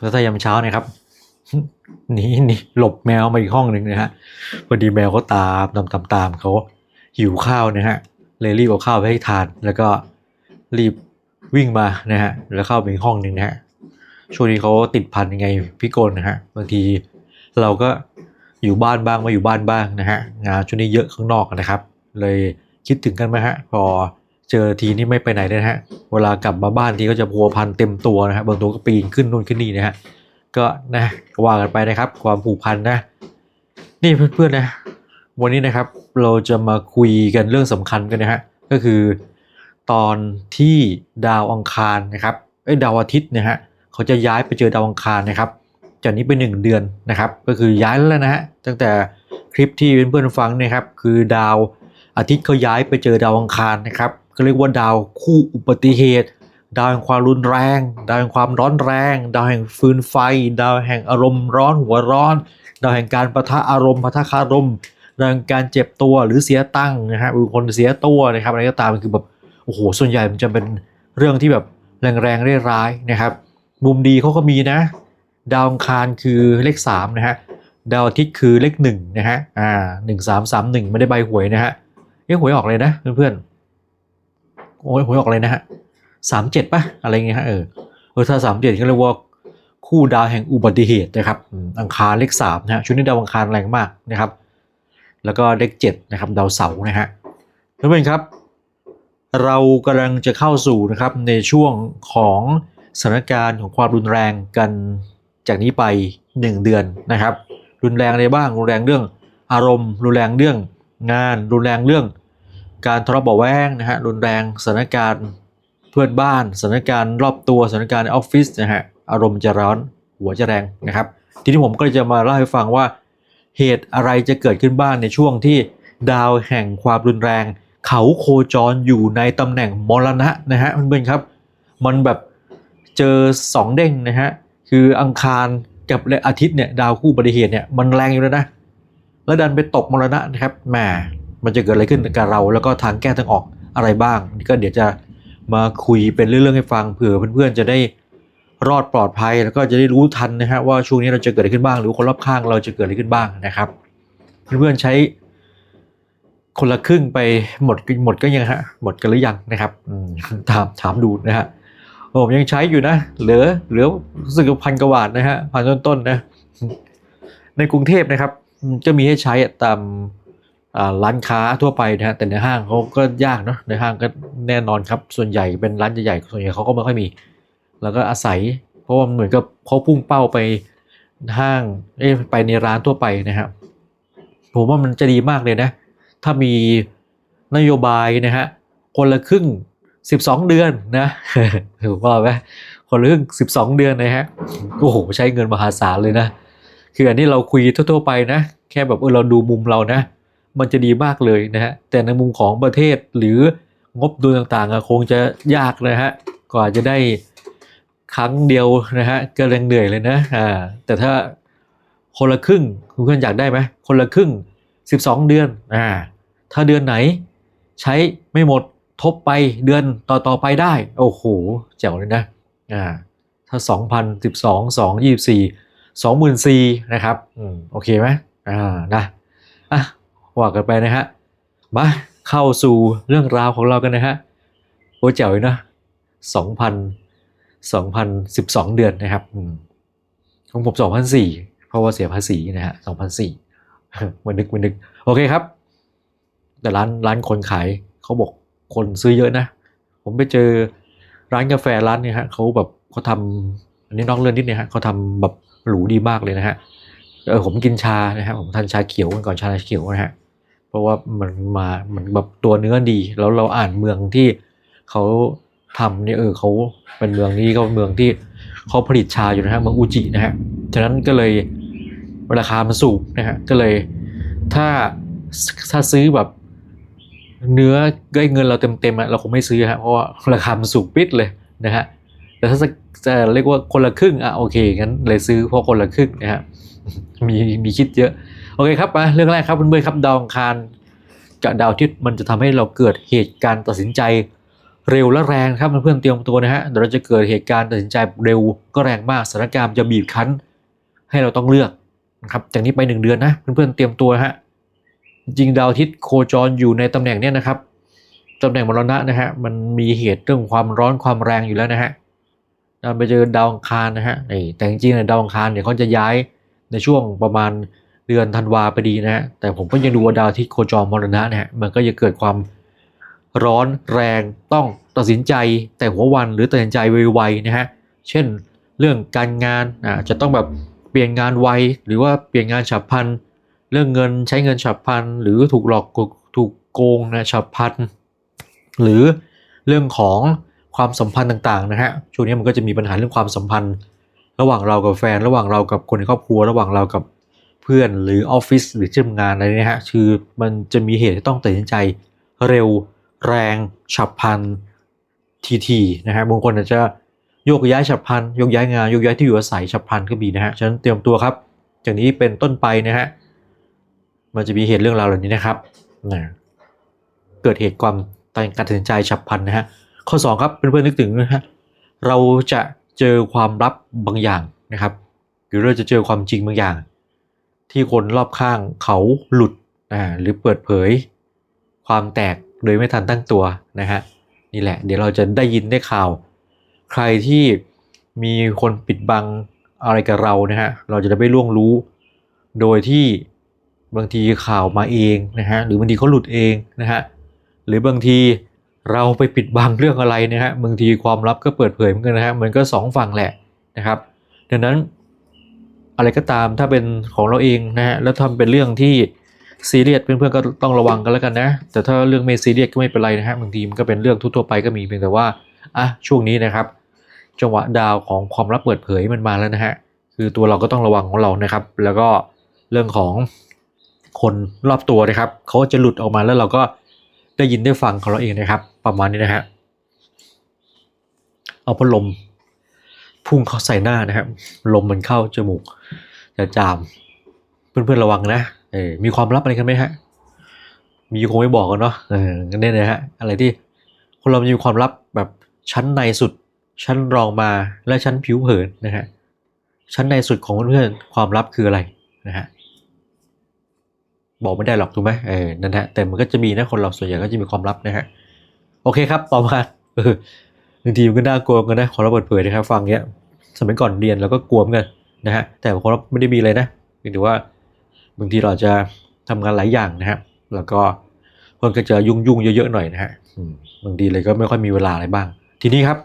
แล้วถ้ายามเช้านะครับหนีหนีหลบแมวมาอีกห้องหนึ่งนะฮะพอดีแมวเขาตามตามตามตามเขาหิวข้าวนะฮะเลยรีบเอาข้าวไปให้ทาน แล้วก็รีบวิ่งมานะฮะแล้วเข้าไปอีกห้องหนึ่งนะฮะช่วงนี้เขาติดพันยังไงพี่กลนะฮะบางทีเราก็อยู่บ้านบ้างไม่อยู่บ้านบ้างนะฮะงานช่วงนี้เยอะข้างนอกนะครับ เลยคิดถึงกันไหมฮะพอ เจอทีนี่ไม่ไปไหนเลยนะฮะ เวลากลับมาบ้านทีก็จะพัวพันเต็มตัวนะฮะบางตัวก็ปีนขึ้นนู่นขึ้นนี่นะฮะ ก็นะว่ากันไปนะครับ ความผูกพันนะ นี่เพื่อนๆนะ วันนี้นะครับเราจะมาคุยกันเรื่องสำคัญกันนะฮะ ก็คือตอนที่ดาวอังคารนะครับเอ้ยดาวอาทิตย์นะฮะเขาจะย้ายไปเจอดาวอังคารนะครับจากนี้ไปหนึ่งเดือนนะครับ ก็คือย้ายแล้วนะฮะตั้งแต่คลิปที่เพื่อนๆฟังนะครับ คือดาวอาทิตย์เขาย้ายไปเจอดาวอังคารนะครับ ก็เรียกว่าดาวคู่อุบัติเหตุ ดาวแห่งความรุนแรง ดาวแห่งความร้อนแรง ดาวแห่งฟืนไฟ ดาวแห่งอารมณ์ร้อนหัวร้อน ดาวแห่งการประทะอารมณ์ปะทะคารมดาวแห่งการเจ็บตัวหรือเสียตั้งนะฮะบางคนเสียตัวนะครับอะไรก็ตามคือแบบโอ้โหส่วนใหญ่มันจะเป็นเรื่องที่แบบแรงๆร้ายนะครับ มุมดีเขาก็มีนะ ดาวอังคารคือเลขสามนะฮะดาวอาทิตย์คือเลขหนึ่งนะฮะ อ่าหนึ่งสามสามหนึ่งไม่ได้ใบหวยนะฮะเอ้หวยออกเลยนะเพื่อนๆ โอ้ยหวยออกเลยนะฮะสามเจ็ดป่ะ อะไรเงี้ยฮะเออเออถ้าสามเจ็ดก็เรียกว่าคู่ดาวแห่งอุบัติเหตุนะครับอังคารเลขสามนะฮะชุดนี้ดาวอังคารแรงมากนะครับ แล้วก็เลขเจ็ดนะครับดาวเสาร์นะฮะเพื่อนครับ เรากำลังจะเข้าสู่นะครับในช่วงของสถานการณ์ของความรุนแรงกันจากนี้ไป 1 เดือนนะครับ รุนแรงอะไรบ้างรุนแรงเรื่องอารมณ์ รุนแรงเรื่องงาน รุนแรงเรื่อง การทะเลาะเบาแวงนะฮะรุนแรงสถานการณ์เพื่อนบ้านสถานการณ์รอบตัวสถานการณ์ในออฟฟิศนะฮะอารมณ์จะร้อนหัวจะแรงนะครับ ทีนี้ผมก็จะมาเล่าให้ฟังว่า เหตุอะไรจะเกิดขึ้นบ้างในช่วงที่ดาวแห่งความรุนแรง เขาโคจรอยู่ในตำแหน่งมรณะนะฮะเพื่อนๆครับ มันแบบเจอสองเด้งนะฮะคืออังคารกับอาทิตย์เนี่ยดาวคู่อุบัติเหตุเนี่ยมันแรงอยู่แล้วนะแล้วดันไปตกมรณะนะครับแหม มันจะเกิดอะไรขึ้นกับเรา แล้วก็ทางแก้ทางออกอะไรบ้างก็เดี๋ยวจะมาคุยเป็นเรื่องๆให้ฟังเผื่อเพื่อนๆจะได้รอดปลอดภัยแล้วก็จะได้รู้ทันนะฮะว่าช่วงนี้เราจะเกิดอะไรขึ้นบ้าง หรือคนรอบข้างเราจะเกิดอะไรขึ้นบ้างนะครับ เพื่อนๆใช้คนละครึ่งไปหมดหมดก็ยังฮะหมดกันหรือยังนะครับถามถามดูนะฮะผมยังใช้อยู่นะเหลือเหลือสึกพันกว่าทนะฮะพันต้นๆนะในกรุงเทพนะครับ จะมีให้ใช้ตาม ร้านค้าทั่วไปนะฮะแต่ในห้างเขาก็ยากเนาะในห้างก็แน่นอนครับ ส่วนใหญ่เป็นร้านใหญ่ๆส่วนใหญ่เขาก็ไม่ค่อยมี แล้วก็อาศัย เพราะว่าเหมือนกับเขาพุ่งเป้าไปห้างเอ้ไปในร้านทั่วไปนะครับผมว่ามันจะดีมากเลยนะ ถ้ามีนโยบายนะฮะคนละครึ่ง 12 เดือนนะถือว่าไหมคนละครึ่ง 12 เดือนนะฮะโอ้โหใช้เงินมหาศาลเลยนะ คืออันนี้เราคุยทั่ว ๆ ไปนะ แค่แบบเออเราดูมุมเรานะ มันจะดีมากเลยนะฮะแต่ในมุมของประเทศหรืองบดุลต่างๆอะคงจะยากนะฮะกว่าจะได้ครั้งเดียวนะฮะก็แรงเหนื่อยเลยนะอ่าแต่ถ้าคนละครึ่งคุณเพื่อนอยากได้ไหมคนละครึ่ง 12 เดือนอ่าถ้าเดือนไหนใช้ไม่หมดทบไปเดือนต่อต่อๆไปได้ โอ้โหเจ๋วเลยนะอ่าถ้า 2012 2 24 24,000นะครับอืมโอเคไหมอ่านะ ว่ากันไปนะฮะมาเข้าสู่เรื่องราวของเรากันนะฮะโอ้เจ๋วนะสองพันสองพันสิบสองเดือนนะครับของผมสองพันสี่เพราะว่าเสียภาษีนะฮะสองพันสี่มันนึกมันนึก โอเคครับ แต่ร้านร้านคนขายเขาบอกคนซื้อเยอะนะ ผมไปเจอร้านกาแฟร้านนี่ยฮะเขาแบบเขาทำอันนี้นอกเรื่องนิดนี่ยฮะเขาทำแบบหรูดีมากเลยนะฮะเออผมกินชานะฮะผมทานชาเขียวก่อนชาเขียวนะฮะ ราะว่ามันมาเหมันแบบตัวเนื้อดี แล้วเราอ่านเมืองที่เขาทำเนี่ยเออเขาเป็นเมืองนี้ก็เป็นเมืองที่เขาผลิตชาอยู่นะฮะเมืองอูจินะฮะฉะนั้นก็เลยราคามันสูงนะฮะก็เลยถ้าถ้าซื้อแบบเนื้อได้เงินเราเต็มๆอะเราคงไม่ซื้อฮะเพราะว่าราคามันสูงปิดเลยนะฮะแต่ถ้าจะจะเรียกว่าคนละครึ่งอะโอเคงั้นเลยซื้อเพราะคนละครึ่งนะฮะมีมีคิดเยอะ โอเคครับมาเรื่องแรกครับเพื่อนๆครับดาวอังคารกับดาวอาทิตย์มันจะทำให้เราเกิดเหตุการณ์ตัดสินใจเร็วและแรงครับเพื่อนๆเตรียมตัวนะฮะเดี๋ยวเราจะเกิดเหตุการณ์ตัดสินใจเร็วก็แรงมากสถานการณ์จะบีบคั้น ให้เราต้องเลือกนะครับจากนี้ไปหนึ่งเดือนนะเพื่อนๆเตรียมตัวฮะจริงดาวอาทิตย์โคจรอยู่ในตำแหน่งเนี้ยนะครับตำแหน่งมรณะนะฮะมันมีเหตุเรื่องความร้อนความแรงอยู่แล้วนะฮะเรไปเจอดาวอังคารนะฮะนี่แต่จริงๆดาวอังคารเนี่ยเขาจะย้ายในช่วงประมาณ เดือนธันวาพอดีนะฮะแต่ผมก็ยังดูว่าดาวทิตย์โคจรมรณะนะฮะมันก็จะเกิดความร้อนแรงต้องตัดสินใจแต่หัววันหรือตัดสินใจไวๆนะฮะเช่นเรื่องการงานอ่าจะต้องแบบเปลี่ยนงานไวหรือว่าเปลี่ยนงานฉับพลันเรื่องเงินใช้เงินฉับพลันหรือถูกหลอกถูกโกงนะฉับพลันหรือเรื่องของความสัมพันธ์ต่างๆนะฮะช่วงนี้มันก็จะมีปัญหาเรื่องความสัมพันธ์ ระหว่างเรากับแฟน ระหว่างเรากับคนในครอบครัว ระหว่างเรากับ เพื่อนหรือออฟฟิศหรือที่ทำงานอะไรนี่ยฮะคือมันจะมีเหตุที่ต้องตัดสินใจเร็วแรงฉับพลันทีทีนะฮะบางคนอาจจะโยกย้ายฉับพลันโยกย้ายงานโยกย้ายที่อยู่อาศัยฉับพลันก็มีนะฮะฉะนั้นเตรียมตัวครับจากนี้เป็นต้นไปนะฮะมันจะมีเหตุเรื่องราวเหล่านี้นะครับนะเกิดเหตุความการตัดสินใจฉับพลันนะฮะข้อ 2 ครับเพื่อนๆนึกถึงนะฮะเราจะเจอความลับบางอย่างนะครับ หรือเราจะเจอความจริงบางอย่าง ที่คนรอบข้างเขาหลุดอ่าหรือเปิดเผย ความแตกโดยไม่ทันตั้งตัวนะฮะนี่แหละ เดี๋ยวเราจะได้ยินได้ข่าว ใครที่มีคนปิดบังอะไรกับเรานะฮะเราจะได้ไม่ล่วงรู้ โดยที่บางทีข่าวมาเองนะฮะหรือบางทีเขาหลุดเองนะฮะหรือบางทีเราไปปิดบังเรื่องอะไรนะฮะบางทีความลับก็เปิดเผยเหมือนกันนะฮะมันก็สองฝั่งแหละนะครับ ดังนั้น อะไรก็ตามถ้าเป็นของเราเองนะฮะแล้วทำเป็นเรื่องที่ซีเรียสเพื่อนๆก็ต้องระวังกันแล้วกันนะ แต่ถ้าเรื่องไม่ซีเรียสก็ไม่เป็นไรนะฮะบางทีมันก็เป็นเรื่องทั่วไปก็มีเพียงแต่ว่าอะช่วงนี้นะครับ จังหวะดาวของความลับเปิดเผยมันมาแล้วนะฮะคือตัวเราก็ต้องระวังของเรานะครับ แล้วก็เรื่องของคนรอบตัวนะครับเขาจะหลุดออกมาแล้วเราก็ได้ยินได้ฟังของเราเองนะครับ ประมาณนี้นะฮะเอาพัดลม พุ่งเข้าใส่หน้านะครับลมมันเข้าจมูกจะจาม เพื่อนๆระวังนะเออมีความลับอะไรกันไหมฮะ มีคงไม่บอกกันเนาะเออนเนี่ยนะฮะอะไรที่คนเรามีความลับแบบชั้นในสุด ชั้นรองมาและชั้นผิวเผินนะฮะชั้นในสุดของเพื่อนๆความลับคืออะไรนะฮะบอกไม่ได้หรอกถูกไหมเออนั่นฮะแต่มันก็จะมีนะคนเราส่วนใหญ่ก็จะมีความลับนะฮะโอเคครับต่อมาเออ บางทีมันก็น่ากลัวกันนะขอเราเปิดเผยนะครับฟังเนี้ยสมัยก่อนเรียนเราก็กลัวเหมือนกันนะฮะแต่ของเราไม่ได้มีเลยนะเพียงแต่ว่าบางทีเราจะทำงานหลายอย่างนะฮะแล้วก็คนก็จะยุ่งยุ่งๆเยอะๆหน่อยนะฮะบางทีเลยก็ไม่ค่อยมีเวลาอะไรบ้าง ทีนี้ครับ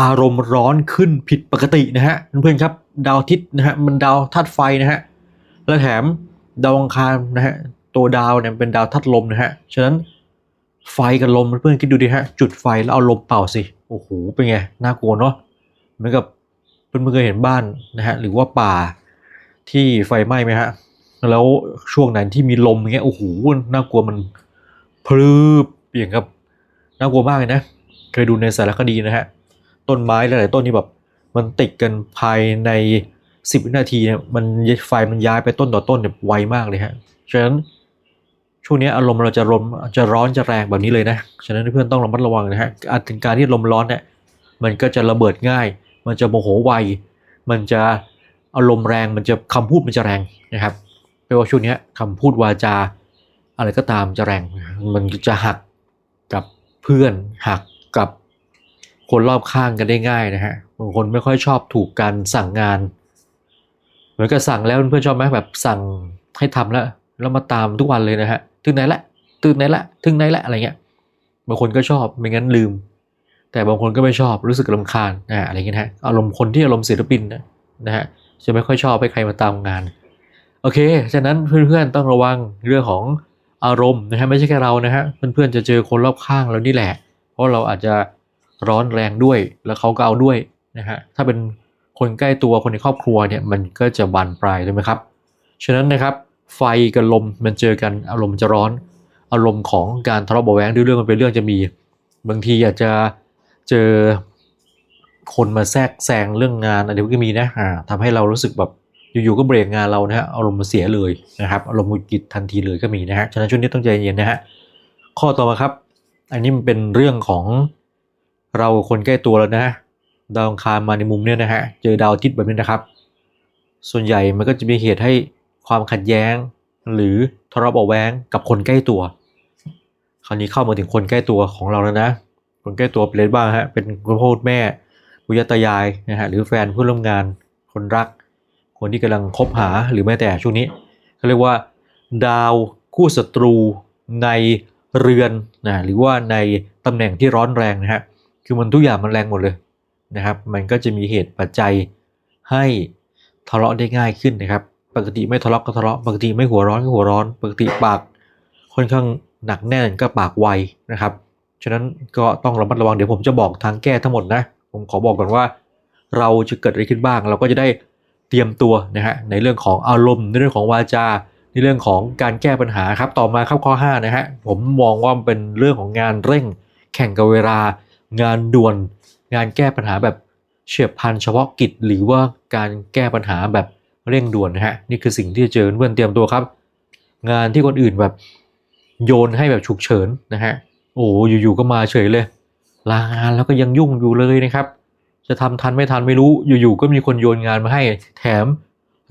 อารมณ์ร้อนขึ้นผิดปกตินะฮะเพื่อนๆครับ ดาวทิตย์นะฮะมันดาวธาตุไฟนะฮะและแถมดาวอังคารนะฮะตัวดาวเนี่ยเป็นดาวธาตุลมนะฮะฉะนั้นไฟกับลมเพื่อนๆคิดดูดิฮะจุดไฟแล้วเอาลมเป่าสิ โอ้โหเป็นไงน่ากลัวเนาะเหมือนกับเพื่อนๆเคยเห็นบ้านนะฮะหรือว่าป่าที่ไฟไหม้ไหมฮะแล้วช่วงไหนที่มีลมอย่างเงี้ยโอ้โหน่ากลัวมันพลืบอย่างกับน่ากลัวมากเลยนะเคยดูในสารคดีนะฮะต้นไม้หลายๆต้นที่แบบมันติดกันภายใน 10วินาทีเนี่ยมันไฟมันย้ายไปต้นต่อต้นเนี่ยไวมากเลยฮะฉะนั้น ช่วงนี้อารมณ์เราจะรมจะร้อนจะแรงแบบนี้เลยนะ ฉะนั้นเพื่อนต้องระมัดระวังนะฮะอาจถึงการที่ลมร้อนเนี่ยมันก็จะระเบิดง่าย มันจะโมโหไว มันจะอารมณ์แรง มันจะคำพูดมันจะแรงนะครับแปลว่าช่วงนี้คำพูดวาจา อะไรก็ตามจะแรง มันจะหักกับเพื่อนหักกับคนรอบข้างกันได้ง่ายนะฮะ บางคนไม่ค่อยชอบถูกการสั่งงาน เหมือนกับสั่งแล้วเพื่อนชอบไหมแบบสั่งให้ทำแล้ว แล้วมาตามทุกวันเลยนะฮะ ถึงไหนละถึงไหนละถึงไหนละอะไรเงี้ยบางคนก็ชอบไม่งั้นลืม แต่บางคนก็ไม่ชอบรู้สึกรำคาญนะอะไรเงี้ยนะฮะอารมณ์คนที่อารมณ์ศิลปินนะนะฮะจะไม่ค่อยชอบให้ใครมาตามงาน โอเค ฉะนั้นเพื่อนๆต้องระวังเรื่องของอารมณ์นะฮะไม่ใช่แค่เรานะฮะเพื่อนๆจะเจอคนรอบข้างเรานี่แหละ เพราะเราอาจจะร้อนแรงด้วยแล้วเขาก็เอาด้วยนะฮะถ้าเป็นคนใกล้ตัวคนในครอบครัวเนี่ยมันก็จะบานปลายใช่ไหมครับ ฉะนั้นนะครับ ไฟกับลมมันเจอกันอารมณ์จะร้อน อารมณ์ของการทะเลาะเบาแวงด้วยเรื่องมันเป็นเรื่องจะมี บางทีอาจจะเจอคนมาแทรกแซงเรื่องงานอะไรก็มีนะอ่าทำให้เรารู้สึกแบบอยู่ๆก็เบรกงานเรานะฮะอารมณ์มันเสียเลยนะครับอารมณ์หงุดหงิดทันทีเลยก็มีนะฮะฉะนั้นช่วงนี้ต้องใจเย็นนะฮะข้อต่อมาครับ อันนี้มันเป็นเรื่องของเราคนใกล้ตัวแล้วนะดาวอังคารมาในมุมเนี้ยนะฮะเจอดาวอาทิตย์แบบนี้นะครับ ส่วนใหญ่มันก็จะมีเหตุให้ ความขัดแย้ง หรือทะเลาะเบาะแว้งกับคนใกล้ตัว คราวนี้เข้ามาถึงคนใกล้ตัวของเราแล้วนะ คนใกล้ตัวเป็นไรบ้างฮะเป็นคุณพ่อคุณแม่ปุยตายายนะฮะหรือแฟนเพื่อนร่วมงานคนรัก คนที่กำลังคบหาหรือแม้แต่ช่วงนี้เขาเรียกว่า ดาวคู่ศัตรูในเรือนนะหรือว่าในตำแหน่งที่ร้อนแรงนะฮะคือมันทุกอย่างมันแรงหมดเลยนะครับ มันก็จะมีเหตุปัจจัยให้ทะเลาะได้ง่ายขึ้นนะครับ ปกติไม่ทะเลาะก็ทะเลาะปกติไม่หัวร้อนก็หัวร้อน ปกติปากค่อนข้างหนักแน่นก็ปากไวนะครับ ฉะนั้นก็ต้องระมัดระวังเดี๋ยวผมจะบอกทางแก้ทั้งหมดนะ ผมขอบอกก่อนว่า เราจะเกิดอะไรขึ้นบ้าง เราก็จะได้เตรียมตัวนะฮะในเรื่องของอารมณ์ในเรื่องของวาจาในเรื่องของการแก้ปัญหาครับต่อมาครับข้อ5นะฮะผมมองว่าเป็นเรื่องของงานเร่ง แข่งกับเวลา งานด่วน งานแก้ปัญหาแบบเฉียบพลันเฉพาะกิจ หรือว่าการแก้ปัญหาแบบ เร่งด่วนนะฮะนี่คือสิ่งที่จะเจอเพื่อนเตรียมตัวครับ งานที่คนอื่นแบบโยนให้แบบฉุกเฉินนะฮะโอ้อยู่ๆก็มาเฉยเลย ลางานแล้วก็ยังยุ่งอยู่เลยนะครับ จะทำทันไม่ทันไม่รู้อยู่ๆก็มีคนโยนงานมาให้ แถม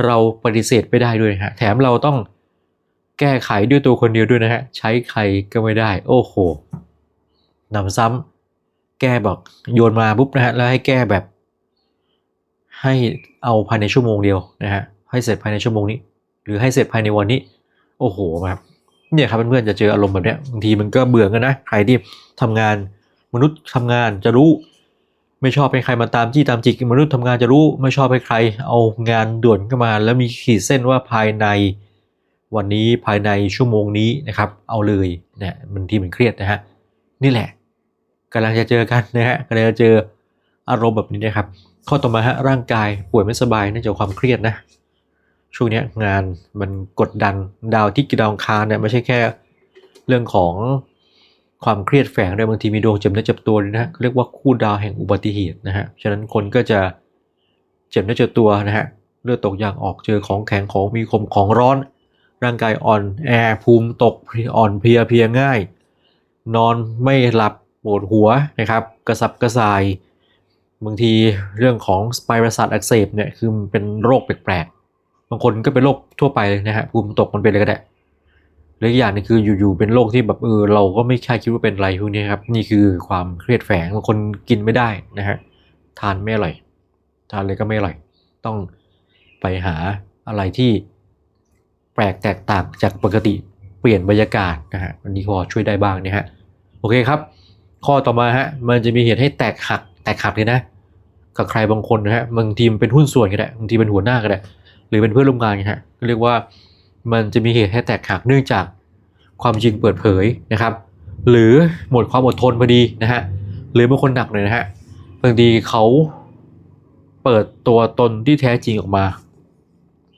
เราปฏิเสธไม่ได้ด้วยฮะแถมเราต้องแก้ไขด้วยตัวคนเดียวด้วยนะฮะใช้ใครก็ไม่ได้ โอ้โหหนำซ้ำแก้บอกโยนมาปุ๊บนะฮะแล้วให้แก้แบบ ให้เอาภายในชั่วโมงเดียวนะฮะให้เสร็จภายในชั่วโมงนี้ หรือให้เสร็จภายในวันนี้ โอ้โหครับเนี่ยครับเพื่อนๆจะเจออารมณ์แบบเนี้ยบางทีมันก็เบื่อกันนะใครที่ทำงานมนุษย์ทำงานจะรู้ ไม่ชอบให้ใครมาตามจี้ตามจิกมนุษย์ทำงานจะรู้ไม่ชอบให้ใคร เอางานด่วนเข้ามา แล้วมีขีดเส้นว่าภายในวันนี้ภายในชั่วโมงนี้นะครับ เอาเลยเนี่ยบางทีมันเครียดนะฮะนี่แหละกำลังจะเจอกันนะฮะกำลังจะเจอ อารมณ์แบบนี้นะครับ ข้อต่อมาฮะร่างกายป่วยไม่สบายเนื่องจากความเครียดนะ ช่วงนี้งานมันกดดันดาวที่กีดาวอังคารเนี่ยไม่ใช่แค่เรื่องของความเครียดแฝงด้วยบางทีมีดวงเจ็บเนื้อเจ็บตัวด้วยนะฮะเรียกว่าคู่ดาวแห่งอุบัติเหตุนะฮะฉะนั้นคนก็จะเจ็บเนื้อเจ็บตัวนะฮะเลือดตกยางออกเจอของแข็งของมีคมของร้อน ร่างกายอ่อนแอภูมิตกอ่อนเพลียเพลียง่าย นอนไม่หลับปวดหัวนะครับ กระสับกระส่าย บางทีเรื่องของสไปรัสอักเสบเนี่ยคือมันเป็นโรคแปลกๆ บางคนก็เป็นโรคทั่วไปเลยนะฮะภูมิตกมันเป็นอะไรก็ได้หรืออย่างนึงคืออยู่ๆเป็นโรคที่แบบเออเราก็ไม่คาดคิดว่าเป็นอะไรพวกนี้ครับนี่คือความเครียดแฝงบางคนกินไม่ได้นะฮะทานไม่อร่อย ทานเลยก็ไม่อร่อย ต้องไปหาอะไรที่แปลกแตกต่างจากปกติเปลี่ยนบรรยากาศนะฮะอันนี้พอช่วยได้บ้างนะฮะโอเคครับ ข้อต่อมาฮะมันจะมีเหตุให้แตกหัก แตกหักเลยนะกับใครบางคนนะฮะบางทีมนเป็นหุ้นส่วนก็ได้บางทีเป็นหัวหน้าก็ได้หรือเป็นเพื่อนร่วมงานนะฮะก็เรียกว่ามันจะมีเหตุให้แตกหักเนื่องจากความจริงเปิดเผยนะครับ หรือหมดความอดทนพอดีนะฮะหรือบางคนหนักหน่อยนะฮะบางทีเขาเปิดตัวตนที่แท้จริงออกมา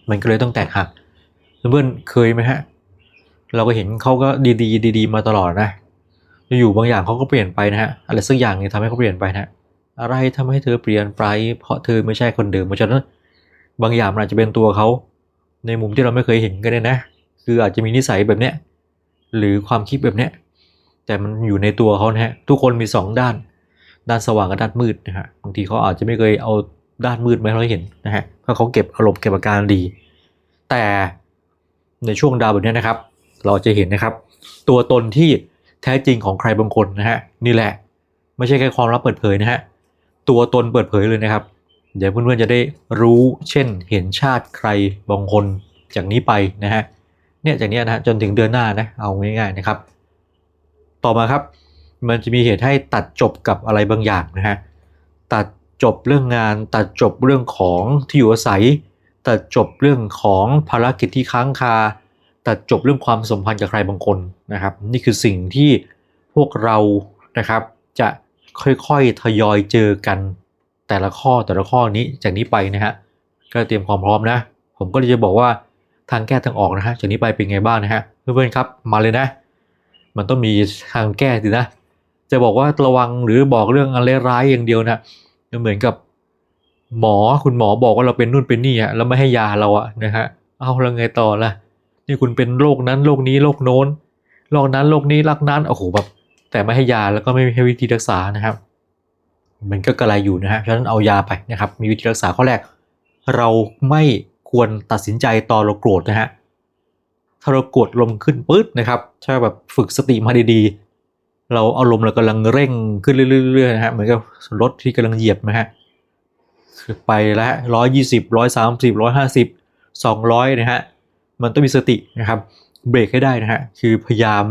มันก็เลยต้องแตกหักเพื่อนเคยไหมฮะเราก็เห็นเขาก็ดีๆ ดีๆ มาตลอดนะอยู่บางอย่างเขาก็เปลี่ยนไปนะฮะอะไรสักอย่างเนี่ยทำให้เขาเปลี่ยนไปนะฮะ อะไรทำให้เธอเปลี่ยนไป เพราะเธอไม่ใช่คนเดิมเพราะฉะนั้นบางอย่างมันอาจจะเป็นตัวเขาในมุมที่เราไม่เคยเห็นก็ได้นะ คืออาจจะมีนิสัยแบบเนี้ยหรือความคิดแบบเนี้ยแต่มันอยู่ในตัวเขานะฮะทุกคนมีสองด้าน ด้านสว่างกับด้านมืดนะฮะบางทีเขาอาจจะไม่เคยเอาด้านมืดมาให้เราเห็นนะฮะเพราะเขาเก็บอารมณ์เก็บอาการดี แต่ในช่วงดาวแบบเนี้ยนะครับ เราจะเห็นนะครับ ตัวตนที่แท้จริงของใครบางคนนะฮะนี่แหละ ไม่ใช่แค่ความลับเปิดเผยนะฮะ ตัวตนเปิดเผยเลยนะครับ เดี๋ยวเพื่อนๆจะได้รู้เช่นเห็นชาติใครบางคนจากนี้ไปนะฮะเนี่ยจากนี้นะฮะจนถึงเดือนหน้านะเอาง่ายๆนะครับ ต่อมาครับ มันจะมีเหตุให้ตัดจบกับอะไรบางอย่างนะฮะตัดจบเรื่องงาน ตัดจบเรื่องของที่อยู่อาศัย ตัดจบเรื่องของภารกิจที่ค้างคา ตัดจบเรื่องความสัมพันธ์กับใครบางคนนะครับ นี่คือสิ่งที่พวกเรานะครับจะ ค่อยๆ ทยอยเจอกันแต่ละข้อแต่ละข้อนี้จากนี้ไปนะฮะก็เตรียมความพร้อมนะ ผมก็เลยจะบอกว่าทางแก้ทางออกนะฮะจากนี้ไปเป็นไงบ้างนะฮะเพื่อนๆครับมาเลยนะ มันต้องมีทางแก้สินะ จะบอกว่าระวังหรือบอกเรื่องอะไรร้ายอย่างเดียวนะเหมือนกับหมอคุณหมอบอกว่าเราเป็นนู่นเป็นนี่อะแล้วไม่ให้ยาเราอะนะฮะเอาแล้วไงต่อล่ะนี่คุณเป็นโรคนั้นโรคนี้โรคโน้นโรคนั้นโรคนี้รักนั้นโอ้โหแบบ แต่ไม่ให้ยาแล้วก็ไม่ให้วิธีรักษานะครับ มันก็กระไรอยู่นะฮะฉะนั้นเอายาไปนะครับ มีวิธีรักษาข้อแรก เราไม่ควรตัดสินใจตอนเราโกรธนะฮะถ้าเราโกรธลมขึ้นปื๊ดนะครับถ้าแบบฝึกสติมาดีๆ เราเอาลมณ์เรากำลังเร่งขึ้นเรื่อยๆนะฮะเหมือนกับรถที่กำลังเหยียบนะฮะคือไปแล้วร้อยยี่สิบร้อยสามสิบร้อยห้าสิบสองร้อยนะฮะมันต้องมีสตินะครับ เบรกให้ได้นะฮะคือพยายาม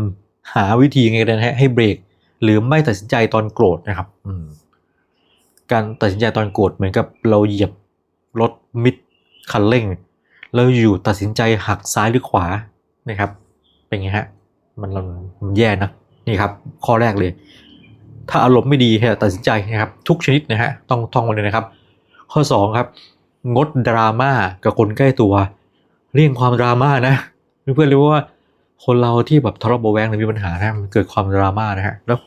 หาวิธีไงนะฮะให้เบรก หรือไม่ตัดสินใจตอนโกรธนะครับการตัดสินใจตอนโกรธเหมือนกับเราเหยียบรถมิดคันเร่งแล้วอยู่ตัดสินใจหักซ้ายหรือขวานะครับ เป็นไงฮะมันมันแย่นะนี่ครับ ข้อแรกเลย ถ้าอารมณ์ไม่ดีให้ตัดสินใจนะครับ ทุกชนิดนะฮะต้องท่องไว้เลยนะครับ ข้อสองครับ งดดราม่ากับคนใกล้ตัว เลี่ยงความดราม่านะเพื่อนๆเรู้ว่า คนเราที่แบบทะเลาะเบาแวงหรือมีปัญหานะมันเกิดความดราม่านะฮะแล้ว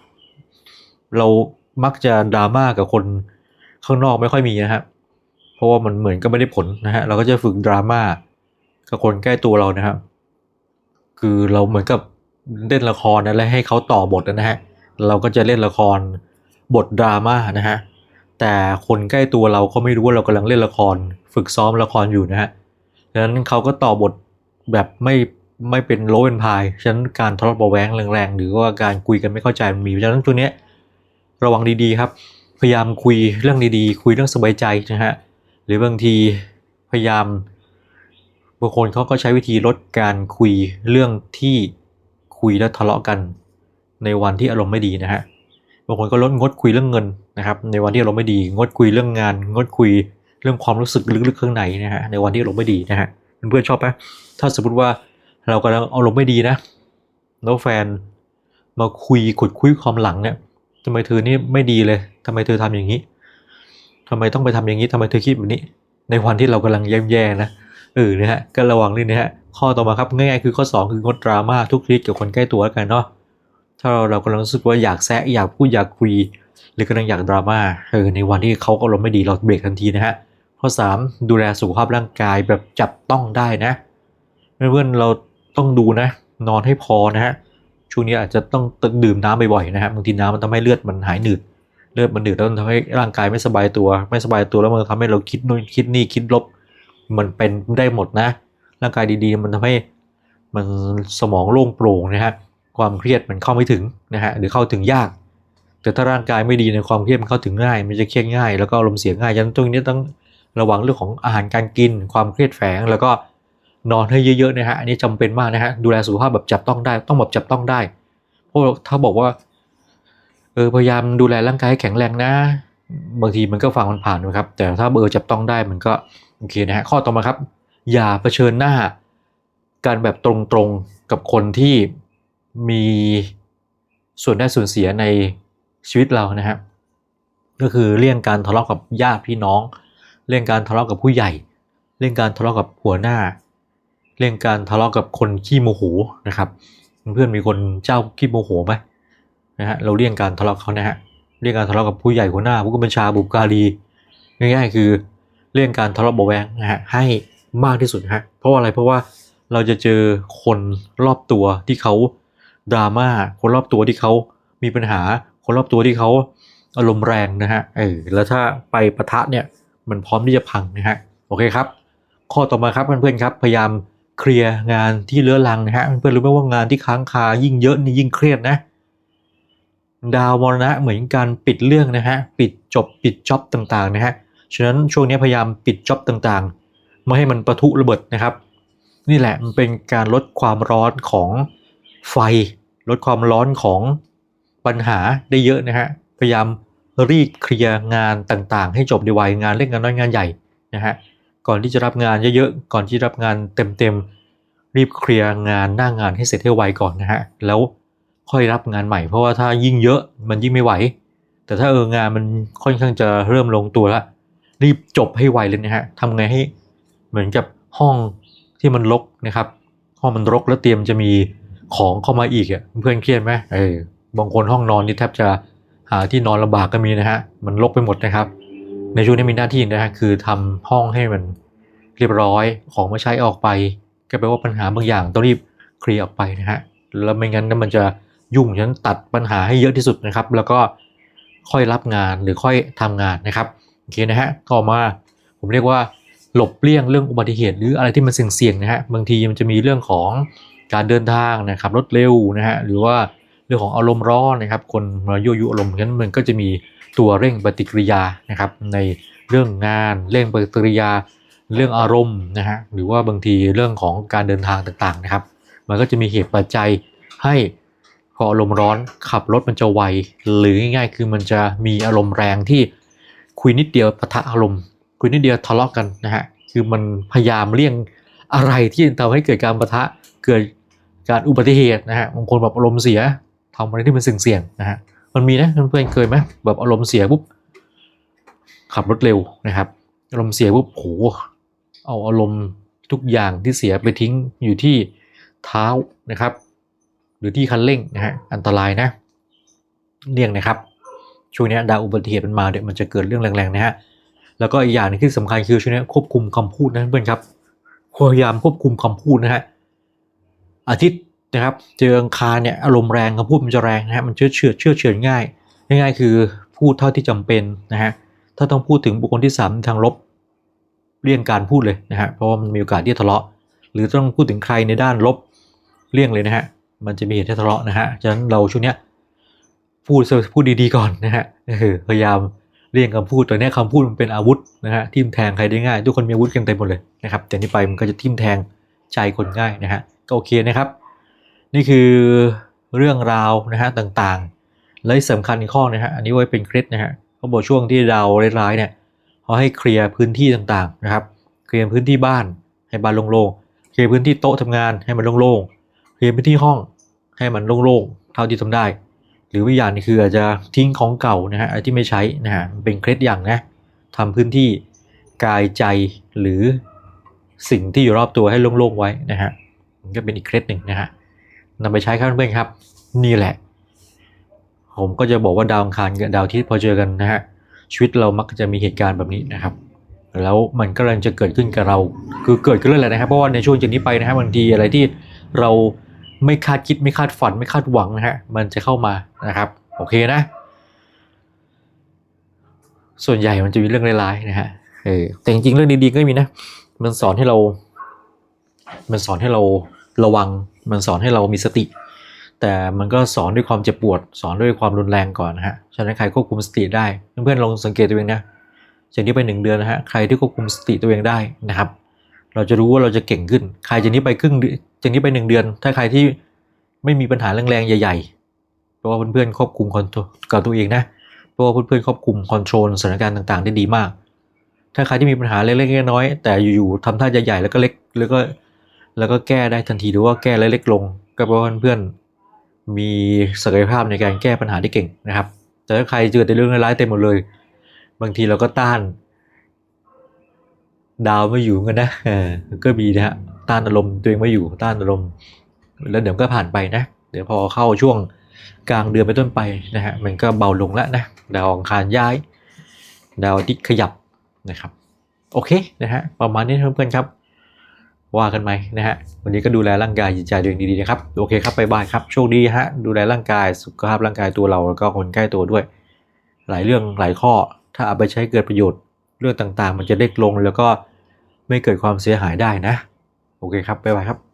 เรามักจะดราม่ากับคนข้างนอกไม่ค่อยมีนะฮะเพราะว่ามันเหมือนก็ไม่ได้ผลนะฮะเราก็จะฝึกดราม่ากับคนใกล้ตัวเรานะครับคือเราเหมือนกับเล่นละครนะแล้วให้เขาต่อบทนะฮะเราก็จะเล่นละครบทดราม่านะฮะแต่คนใกล้ตัวเราก็ไม่รู้ว่าเรากำลังเล่นละคร ฝึกซ้อมละครอยู่นะฮะดังนั้นเขาก็ต่อบทแบบไม่ ไม่เป็นโลเป็นพาย ฉะนั้นการทะเลาะเบาแวงแรงๆ หรือว่าการคุยกันไม่เข้าใจมันมีฉะนั้นตัวเนี้ยระวังดีๆครับ พยายามคุยเรื่องดีๆ คุยเรื่องสบายใจนะฮะ หรือบางทีพยายามบางคนเขาก็ใช้วิธีลดการคุยเรื่องที่คุยแล้วทะเลาะกัน ในวันที่อารมณ์ไม่ดีนะฮะ บางคนก็ลดงดคุยเรื่องเงินนะครับ ในวันที่อารมณ์ไม่ดี งดคุยเรื่องงาน งดคุยเรื่องความรู้สึกลึกๆข้างในนะฮะ ในวันที่อารมณ์ไม่ดีนะฮะ เพื่อนๆชอบไหมถ้าสมมติว่า เรากำลังอารมณ์ไม่ดีนะ แล้วแฟนมาคุยขุดคุยความหลังเนี่ยทำไมเธอนี่ไม่ดีเลยทำไมเธอทำอย่างนี้ทำไมต้องไปทำอย่างนี้ทำไมเธอคิดแบบนี้ ในวันที่เรากำลังแย่ๆนะเออนะฮะก็ระวังด้วยนะฮะข้อต่อมาครับง่ายๆคือข้อ 2 คืองดดราม่าทุกชนิดกับคนใกล้ตัวแล้วกันเนาะถ้าเราเรากำลังรู้สึกว่าอยากแซะอยากพูดอยากคุย หรือกำลังอยากดราม่าเออในวันที่เขาอารมณ์ไม่ดีเราเบรกทันทีนะฮะข้อ 3 ดูแลสุขภาพร่างกายแบบจับต้องได้นะเพื่อนๆเรา ต้องดูนะ นอนให้พอนะฮะช่วงนี้อาจจะต้องดื่มน้ำบ่อยๆนะฮะบางทีน้ำมันทำให้เลือดมันหายหนืดเลือดมันหนืดแล้วมันทำให้ร่างกายไม่สบายตัว ไม่สบายตัวแล้วมันทำให้เราคิดนู่นคิดนี่คิดลบ มันเป็นได้หมดนะ ร่างกายดีๆ มันทำให้มันสมองโล่งโปร่งนะฮะความเครียดมันเข้าไม่ถึงนะฮะหรือเข้าถึงยาก แต่ถ้าร่างกายไม่ดีในความเครียดมันเข้าถึงง่าย มันจะเครียดง่าย แล้วก็อารมณ์เสียง่ายฉะนั้นตรงนี้ต้องระวังเรื่องของอาหารการกิน ความเครียดแฝงแล้วก็ นอนให้เยอะๆนะฮะอันนี้จำเป็นมากนะฮะดูแลสุขภาพแบบจับต้องได้ต้องแบบจับต้องได้ เพราะถ้าบอกว่าเออพยายามดูแลร่างกายให้แข็งแรงนะ บางทีมันก็ฟังมันผ่านนะครับ แต่ถ้าเบอร์จับต้องได้มันก็โอเคนะฮะข้อต่อมาครับ อย่าเผชิญหน้าการแบบตรงๆกับคนที่มีส่วนได้ส่วนเสียในชีวิตเรานะฮะก็คือเลี่ยงการทะเลาะกับญาติพี่น้อง เลี่ยงการทะเลาะกับผู้ใหญ่ เลี่ยงการทะเลาะกับหัวหน้า เลี่ยงการทะเลาะกับคนขี้โมโหนะครับ เพื่อนมีคนเจ้าขี้โมโหไหมนะฮะเราเลี่ยงการทะเลาะเขานะฮะเลี่ยงการทะเลาะกับผู้ใหญ่หัวหน้าผู้กำกับญชาบุการีง่ายๆคือเลี่ยงการทะเลาะเบาแวงนะฮะให้มากที่สุดฮะเพราะว่าอะไรเพราะว่าเราจะเจอคนรอบตัวที่เขาดราม่าคนรอบตัวที่เขามีปัญหา คนรอบตัวที่เขาอารมณ์แรงนะฮะเออแล้วถ้าไปปะทะเนี่ยมันพร้อมที่จะพังนะฮะโอเคครับ ข้อต่อมาครับเพื่อนๆครับ พยายาม เคลียร์งานที่เลื้อรังนะฮะเพื่อนรู้ไหมว่างานที่ค้างคายิ่งเยอะนี่ยิ่งเครียดนะ ดาวมรณะเหมือนการปิดเรื่องนะฮะปิดจบปิดจ็อบต่างๆนะฮะฉะนั้นช่วงนี้พยายามปิดจ็อบต่างๆ ไม่ให้มันประทุระเบิดนะครับ นี่แหละมันเป็นการลดความร้อนของไฟ ลดความร้อนของปัญหาได้เยอะนะฮะพยายามรีบเคลียร์งานต่างๆ ให้จบในวัยงานเล็กงานน้อยงานใหญ่นะฮะ ก่อนที่จะรับงานเยอะๆ ก่อนที่รับงานเต็มๆ รีบเคลียร์งานหน้างานให้เสร็จให้ไวก่อนนะฮะ แล้วค่อยรับงานใหม่ เพราะว่าถ้ายิ่งเยอะมันยิ่งไม่ไหว แต่ถ้าเอองานมันค่อนข้างจะเริ่มลงตัวแล้วรีบจบให้ไวเลยนะฮะทำไงให้เหมือนกับห้องที่มันรกนะครับ ห้องมันรกแล้วเตรียมจะมีของเข้ามาอีกอะเพื่อนเครียดไหมเออบางคนห้องนอนนี่แทบจะหาที่นอนลำบากก็มีนะฮะ มันรกไปหมดนะครับ ในช่วงนี้มีหน้าที่นะฮะคือทำห้องให้มัน เรียบร้อยของมาใช้ออกไป ก็แปลว่าปัญหาบางอย่างต้องรีบเคลียร์ออกไปนะฮะแล้วไม่งั้นมันจะยุ่งฉะนั้นตัดปัญหาให้เยอะที่สุดนะครับ แล้วก็ค่อยรับงานหรือค่อยทำงานนะครับโอเคนะฮะต่อมาผมเรียกว่าหลบเลี่ยงเรื่องอุบัติเหตุหรืออะไรที่มันเสี่ยงๆนะฮะบางทีมันจะมีเรื่องของการเดินทางนะครับรถเร็วนะฮะหรือว่าเรื่องของอารมณ์ร้อนนะครับ คนมายั่วยุอารมณ์งั้นมันก็จะมีตัวเร่งปฏิกิริยานะครับ ในเรื่องงานเร่งปฏิกิริยา เรื่องอารมณ์นะฮะหรือว่าบางทีเรื่องของการเดินทางต่างๆนะครับ มันก็จะมีเหตุปัจจัยให้พออารมณ์ร้อนขับรถมันจะไวหรือง่ายๆ คือมันจะมีอารมณ์แรงที่คุยนิดเดียวปะทะอารมณ์ คุยนิดเดียวทะเลาะกันนะฮะคือมันพยายามเลี่ยงอะไรที่ทำให้เกิดการปะทะเกิดการอุบัติเหตุนะฮะบางคนแบบอารมณ์เสียทำอะไรที่มันเสี่ยงๆนะฮะมันมีนะเพื่อนๆเคยไหมแบบอารมณ์เสียปุ๊บขับรถเร็วนะครับอารมณ์เสียปุ๊บโห เอาอารมณ์ทุกอย่างที่เสียไปทิ้งอยู่ที่เท้านะครับ หรือที่คันเร่งนะฮะอันตรายนะเลี่ยงนะครับ ช่วงนี้ดาวอุบัติเหตุมันมาเดี๋ยวมันจะเกิดเรื่องแรงๆนะฮะแล้วก็อีกอย่างนึงที่สำคัญคือช่วงนี้ควบคุมคำพูดนะเพื่อนครับพยายามควบคุมคำพูดนะฮะอาทิตย์นะครับ เจออังคารเนี่ยอารมณ์แรงคำพูดมันจะแรงนะฮะมันเชื่อเชื่อเชื่อเฉือนง่ายง่าย ๆ คือพูดเท่าที่จำเป็นนะฮะถ้าต้องพูดถึงบุคคลที่สามทางลบ เลี่ยงการพูดเลยนะฮะเพราะว่ามันมีโอกาสที่จะทะเลาะ หรือต้องพูดถึงใครในด้านลบเลี่ยงเลยนะฮะมันจะมีเหตุให้ทะเลาะนะฮะฉะนั้นเราช่วงเนี้ยพูดพูดดีๆก่อนนะฮะเออพยายามเลี่ยงคำพูดตัวนี้คำพูดมันเป็นอาวุธนะฮะทิ่มแทงใครได้ง่าย ทุกคนมีอาวุธกันเต็มหมดเลยนะครับแต่นี้ไปมันก็จะทิ่มแทงใจคนง่ายนะฮะก็โอเคนะครับ นี่คือเรื่องราวนะฮะต่างๆ และที่สำคัญอีกข้อนะฮะอันนี้ไว้เป็นเคล็ดนะฮะเขาบอกช่วงที่ดาวร้ายๆเนี่ย เขาให้เคลียร์พื้นที่ต่างๆนะครับ เคลียร์พื้นที่บ้านให้บ้านโล่งๆ เคลียร์พื้นที่โต๊ะทำงานให้มันโล่งๆ เคลียร์พื้นที่ห้องให้มันโล่งๆ เท่าที่ทำได้ หรือวิญญาณนี่คืออาจจะทิ้งของเก่านะฮะอะไรที่ไม่ใช้นะฮะเป็นเคล็ดอย่างนะทำพื้นที่กายใจหรือสิ่งที่อยู่รอบตัวให้โล่งๆไว้นะฮะมันก็เป็นอีกเคล็ดหนึ่งนะฮะนำไปใช้ครับเพื่อนครับ นี่แหละ ผมก็จะบอกว่าดาวอังคารกับดาวอาที่พอเจอกันนะฮะ ชีวิตเรามักจะมีเหตุการณ์แบบนี้นะครับ แล้วมันก็เลยจะเกิดขึ้นกับเรา คือเกิดขึ้นเรื่อยๆนะครับ เพราะว่าในช่วงจากนี้ไปนะฮะบางทีอะไรที่เราไม่คาดคิดไม่คาดฝันไม่คาดหวังนะฮะมันจะเข้ามานะครับ โอเคนะ ส่วนใหญ่มันจะมีเรื่องร้ายๆนะฮะเออแต่จริงๆเรื่องดีๆก็มีนะ มันสอนให้เรา มันสอนให้เราระวัง มันสอนให้เรามีสติ แต่มันก็สอนด้วยความเจ็บปวด สอนด้วยความรุนแรงก่อนนะฮะฉะนั้นใครควบคุมสติได้ เพื่อนๆลองสังเกตตัวเองนะจากนี้ไปหนึ่งเดือนนะฮะใครที่ควบคุมสติตัวเองได้นะครับ เราจะรู้ว่าเราจะเก่งขึ้น ใครจากนี้ไปครึ่งจากนี้ไปหนึ่งเดือน ถ้าใครที่ไม่มีปัญหาแรงๆใหญ่ๆเพราะว่าเพื่อนๆควบคุมคอนโทรลกับตัวเองนะเพราะว่าเพื่อนๆควบคุมคอนโทรลสถานการณ์ต่างๆ ได้ดีมาก ถ้าใครที่มีปัญหาเล็กๆน้อยๆแต่อยู่ๆทำท่าใหญ่ๆแล้วก็เล็กแล้วก็แล้วก็แก้ได้ทันทีหรือว่าแก้เล็กๆลงก็เพราะว่าเพื่อนๆ มีศักยภาพในการแก้ปัญหาได้เก่งนะครับ แต่ถ้าใครเจอแต่เรื่องร้ายๆเต็มหมดเลย บางทีเราก็ต้าน ดาวไม่อยู่กันนะก็มีนะฮะต้านอารมณ์ตัวเองไม่อยู่ต้านอารมณ์ แล้วเดี๋ยวก็ผ่านไปนะ เดี๋ยวพอเข้าช่วงกลางเดือนไปต้นไปนะฮะมันก็เบาลงแล้วนะดาวอังคารย้าย ดาวอาทิตย์ขยับนะครับ โอเคนะฮะประมาณนี้เพื่อนๆครับ ว่ากันไหมนะฮะ วันนี้ก็ดูแลร่างกายจิตใจตัวเองดีๆนะครับ โอเคครับไปบายครับ โชคดีฮะ ดูแลร่างกาย สุขภาพร่างกายตัวเราแล้วก็คนใกล้ตัวด้วย หลายเรื่องหลายข้อ ถ้าเอาไปใช้เกิดประโยชน์ เรื่องต่างๆ มันจะเล็กลงแล้วก็ไม่เกิดความเสียหายได้นะ โอเคครับไปบายครับ